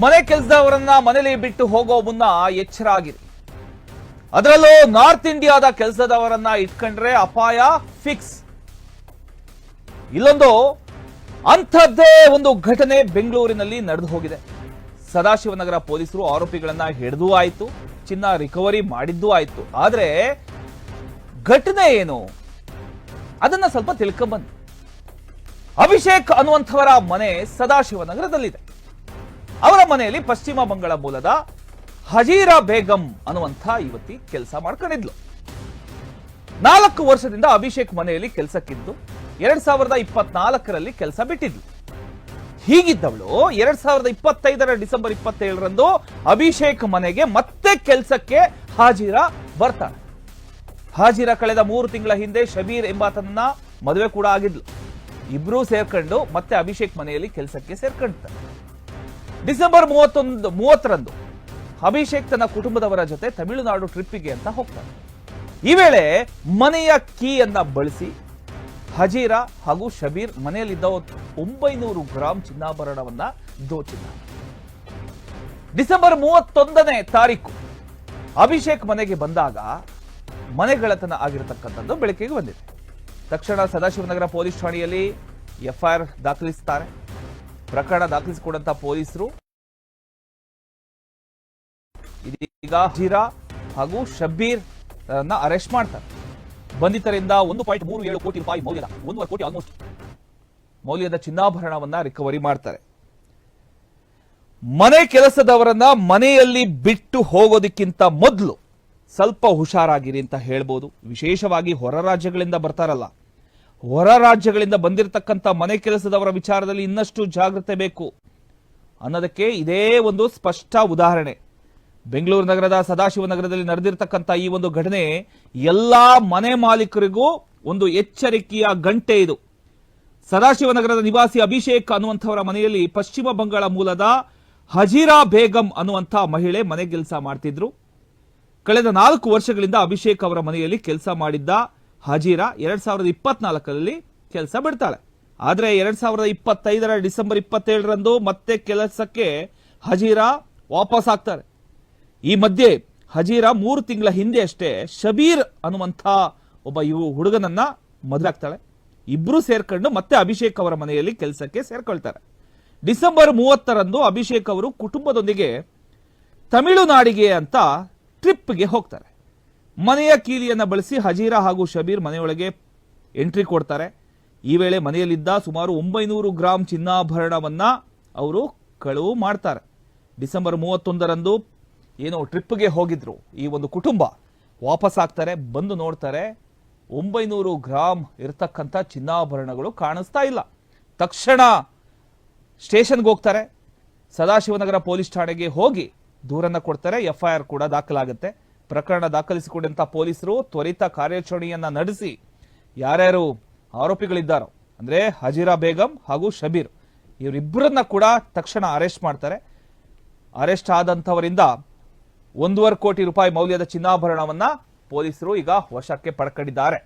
ಮನೆ ಕೆಲಸದವರನ್ನ ಮನೇಲಿ ಬಿಟ್ಟು ಹೋಗೋ ಮುನ್ನ ಎಚ್ಚರ ಆಗಿದೆ. ಅದರಲ್ಲೂ ನಾರ್ತ್ ಇಂಡಿಯಾದ ಕೆಲಸದವರನ್ನ ಇಟ್ಕೊಂಡ್ರೆ ಅಪಾಯ ಫಿಕ್ಸ್ ಇಲ್ಲೊಂದು ಅಂಥದ್ದೇ ಒಂದು ಘಟನೆ ಬೆಂಗಳೂರಿನಲ್ಲಿ ನಡೆದು ಹೋಗಿದೆ. ಸದಾಶಿವನಗರ ಪೊಲೀಸರು ಆರೋಪಿಗಳನ್ನ ಹಿಡಿದೂ ಆಯ್ತು, ಚಿನ್ನ ರಿಕವರಿ ಮಾಡಿದ್ದೂ ಆಯ್ತು. ಆದ್ರೆ ಘಟನೆ ಏನು? ಅದನ್ನ ಸ್ವಲ್ಪ ತಿಳ್ಕೊಂಬಂದು ಅಭಿಷೇಕ್ ಅನ್ನುವಂಥವರ ಮನೆ ಸದಾಶಿವನಗರದಲ್ಲಿದೆ. ಅವರ ಮನೆಯಲ್ಲಿ ಪಶ್ಚಿಮ ಬಂಗಾಳ ಮೂಲದ ಹಜೀರಾ ಬೇಗಂ ಅನ್ನುವಂಥ ಯುವತಿ ಕೆಲಸ ಮಾಡ್ಕೊಂಡಿದ್ಲು. ನಾಲ್ಕು ವರ್ಷದಿಂದ ಅಭಿಷೇಕ್ ಮನೆಯಲ್ಲಿ ಕೆಲಸಕ್ಕಿದ್ದು, ಎರಡ್ ಸಾವಿರದ ಇಪ್ಪತ್ನಾಲ್ಕರಲ್ಲಿ ಕೆಲಸ ಬಿಟ್ಟಿದ್ಲು. ಹೀಗಿದ್ದವಳು ಎರಡ್ ಸಾವಿರದ ಇಪ್ಪತ್ತೈದರ ಡಿಸೆಂಬರ್ ಇಪ್ಪತ್ತೇಳರಂದು ಅಭಿಷೇಕ್ ಮನೆಗೆ ಮತ್ತೆ ಕೆಲಸಕ್ಕೆ ಹಾಜೀರಾ ಬರ್ತಾಳೆ. ಹಾಜಿರಾ ಕಳೆದ ಮೂರು ತಿಂಗಳ ಹಿಂದೆ ಶಬೀರ್ ಎಂಬಾತನನ್ನ ಮದುವೆ ಕೂಡ ಆಗಿದ್ಲು. ಇಬ್ರೂ ಸೇರ್ಕೊಂಡು ಮತ್ತೆ ಅಭಿಷೇಕ್ ಮನೆಯಲ್ಲಿ ಕೆಲಸಕ್ಕೆ ಸೇರ್ಕೊಂಡ್ತಾರೆ ಡಿಸೆಂಬರ್ ಮೂವತ್ತೊಂದು, ಮೂವತ್ತರಂದು ಅಭಿಷೇಕ್ ತನ್ನ ಕುಟುಂಬದವರ ಜೊತೆ ತಮಿಳುನಾಡು ಟ್ರಿಪ್ಪಿಗೆ ಅಂತ ಹೋಗ್ತಾರೆ ಈ ವೇಳೆ ಮನೆಯ ಕೀಯನ್ನ ಬಳಸಿ ಹಜೀರಾ ಹಾಗೂ ಶಬೀರ್ ಮನೆಯಲ್ಲಿದ್ದ ಒಂಬೈನೂರು ಗ್ರಾಂ ಚಿನ್ನಾಭರಣವನ್ನ ದೋಚಿದ್ದಾರೆ ಡಿಸೆಂಬರ್ ಮೂವತ್ತೊಂದನೇ ತಾರೀಕು ಅಭಿಷೇಕ್ ಮನೆಗೆ ಬಂದಾಗ ಮನೆಗಳತನ ಆಗಿರತಕ್ಕಂಥದ್ದು ಬೆಳಕಿಗೆ ಬಂದಿದೆ. ತಕ್ಷಣ ಸದಾಶಿವನಗರ ಪೊಲೀಸ್ ಠಾಣೆಯಲ್ಲಿ ಎಫ್ಐಆರ್ ದಾಖಲಿಸುತ್ತಾರೆ ಪ್ರಕರಣ ದಾಖಲಿಸಿಕೊಂಡಂತ ಪೊಲೀಸರು. ಇದೀಗ ಜೀರಾ ಹಾಗೂ ಶಬ್ಬೀರ್ ಅರೆಸ್ಟ್ ಮಾಡ್ತಾರೆ. ಬಂಧಿತರಿಂದ ಒಂದು ಪಾಯಿಂಟ್ ಮೂರು ಏಳು ಕೋಟಿ ರೂಪಾಯಿ ಮೌಲ್ಯದ, ಒಂದೂವರೆ ಕೋಟಿ ಆಲ್ಮೋಸ್ಟ್ ಮೌಲ್ಯದ ಚಿನ್ನಾಭರಣವನ್ನ ರಿಕವರಿ ಮಾಡ್ತಾರೆ. ಮನೆ ಕೆಲಸದವರನ್ನ ಮನೆಯಲ್ಲಿ ಬಿಟ್ಟು ಹೋಗೋದಕ್ಕಿಂತ ಮೊದಲು ಸ್ವಲ್ಪ ಹುಷಾರಾಗಿರಿ ಅಂತ ಹೇಳ್ಬೋದು. ವಿಶೇಷವಾಗಿ ಹೊರ ರಾಜ್ಯಗಳಿಂದ ಬರ್ತಾರಲ್ಲ. ಹೊರ ರಾಜ್ಯಗಳಿಂದ ಬಂದಿರತಕ್ಕಂಥ ಮನೆ ಕೆಲಸದವರ ವಿಚಾರದಲ್ಲಿ ಇನ್ನಷ್ಟು ಜಾಗ್ರತೆ ಬೇಕು. ಅನ್ನೋದಕ್ಕೆ ಇದೇ ಒಂದು ಸ್ಪಷ್ಟ ಉದಾಹರಣೆ. ಬೆಂಗಳೂರು ನಗರದ ಸದಾಶಿವನಗರದಲ್ಲಿ ನಡೆದಿರತಕ್ಕಂಥ ಈ ಒಂದು ಘಟನೆ ಎಲ್ಲಾ ಮನೆ ಮಾಲೀಕರಿಗೂ ಒಂದು ಎಚ್ಚರಿಕೆಯ ಗಂಟೆ ಇದು. ಸದಾಶಿವನಗರದ ನಿವಾಸಿ ಅಭಿಷೇಕ್ ಅನ್ನುವಂಥವರ ಮನೆಯಲ್ಲಿ ಪಶ್ಚಿಮ ಬಂಗಾಳ ಮೂಲದ ಹಜೀರಾ ಬೇಗಂ ಅನ್ನುವಂಥ ಮಹಿಳೆ ಮನೆ ಕೆಲಸ ಮಾಡ್ತಿದ್ರು. ಕಳೆದ ನಾಲ್ಕು ವರ್ಷಗಳಿಂದ ಅಭಿಷೇಕ್ ಅವರ ಮನೆಯಲ್ಲಿ ಕೆಲಸ ಮಾಡಿದ್ದ ಹಜೀರಾ ಎರಡು ಸಾವಿರದ ಇಪ್ಪತ್ನಾಲ್ಕರಲ್ಲಿ ಕೆಲಸ ಬಿಡ್ತಾಳೆ. ಆದರೆ ಎರಡು ಸಾವಿರದ ಇಪ್ಪತ್ತೈದರ ಡಿಸೆಂಬರ್ ಇಪ್ಪತ್ತೇಳರಂದು ಮತ್ತೆ ಕೆಲಸಕ್ಕೆ ಹಜೀರಾ ವಾಪಸ್ ಆಗ್ತಾರೆ. ಈ ಮಧ್ಯೆ ಹಜೀರಾ ಮೂರು ತಿಂಗಳ ಹಿಂದೆ ಅಷ್ಟೇ ಶಬೀರ್ ಅನ್ನುವಂಥ ಒಬ್ಬ ಇವು ಹುಡುಗನನ್ನ ಮದುವೆ ಆಗ್ತಾಳೆ. ಇಬ್ರು ಸೇರ್ಕೊಂಡು ಮತ್ತೆ ಅಭಿಷೇಕ್ ಅವರ ಮನೆಯಲ್ಲಿ ಕೆಲಸಕ್ಕೆ ಸೇರ್ಕೊಳ್ತಾರೆ. ಡಿಸೆಂಬರ್ ಮೂವತ್ತರಂದು ಅಭಿಷೇಕ್ ಅವರು ಕುಟುಂಬದೊಂದಿಗೆ ತಮಿಳುನಾಡಿಗೆ ಅಂತ ಟ್ರಿಪ್ಗೆ ಹೋಗ್ತಾರೆ. ಮನೆಯ ಕೀಲಿಯನ್ನು ಬಳಸಿ ಹಜೀರಾ ಹಾಗೂ ಶಬೀರ್ ಮನೆಯೊಳಗೆ ಎಂಟ್ರಿ ಕೊಡ್ತಾರೆ. ಈ ವೇಳೆ ಮನೆಯಲ್ಲಿದ್ದ ಸುಮಾರು ಒಂಬೈನೂರು ಗ್ರಾಂ ಚಿನ್ನಾಭರಣವನ್ನ ಅವರು ಕಳುವು ಮಾಡ್ತಾರೆ. ಡಿಸೆಂಬರ್ ಮೂವತ್ತೊಂದರಂದು ಏನೋ ಟ್ರಿಪ್ಗೆ ಹೋಗಿದ್ರು. ಈ ಒಂದು ಕುಟುಂಬ ವಾಪಸ್ ಆಗ್ತಾರೆ, ಬಂದು ನೋಡ್ತಾರೆ. ಒಂಬೈನೂರು ಗ್ರಾಂ ಇರತಕ್ಕಂಥ ಚಿನ್ನಾಭರಣಗಳು ಕಾಣಿಸ್ತಾ ಇಲ್ಲ. ತಕ್ಷಣ ಸ್ಟೇಷನ್ಗೆ ಹೋಗ್ತಾರೆ. ಸದಾಶಿವನಗರ ಪೊಲೀಸ್ ಠಾಣೆಗೆ ಹೋಗಿ ದೂರನ್ನು ಕೊಡ್ತಾರೆ. ಎಫ್ಐಆರ್ ಕೂಡ ದಾಖಲಾಗುತ್ತೆ. ಪ್ರಕರಣ ದಾಖಲಿಸಿಕೊಂಡಂತ ಪೊಲೀಸರು ತ್ವರಿತ ಕಾರ್ಯಾಚರಣೆಯನ್ನ ನಡೆಸಿ ಯಾರ್ಯಾರು ಆರೋಪಿಗಳಿದ್ದಾರೋ, ಅಂದ್ರೆ ಹಜೀರಾ ಬೇಗಂ ಹಾಗೂ ಶಬೀರ್, ಇವರಿಬ್ಬರನ್ನ ಕೂಡ ತಕ್ಷಣ ಅರೆಸ್ಟ್ ಮಾಡ್ತಾರೆ. ಅರೆಸ್ಟ್ ಆದಂಥವರಿಂದ ಒಂದೂವರೆ ಕೋಟಿ ರೂಪಾಯಿ ಮೌಲ್ಯದ ಚಿನ್ನಾಭರಣವನ್ನ ಪೊಲೀಸರು ಈಗ ವಶಕ್ಕೆ ಪಡ್ಕೊಂಡಿದ್ದಾರೆ.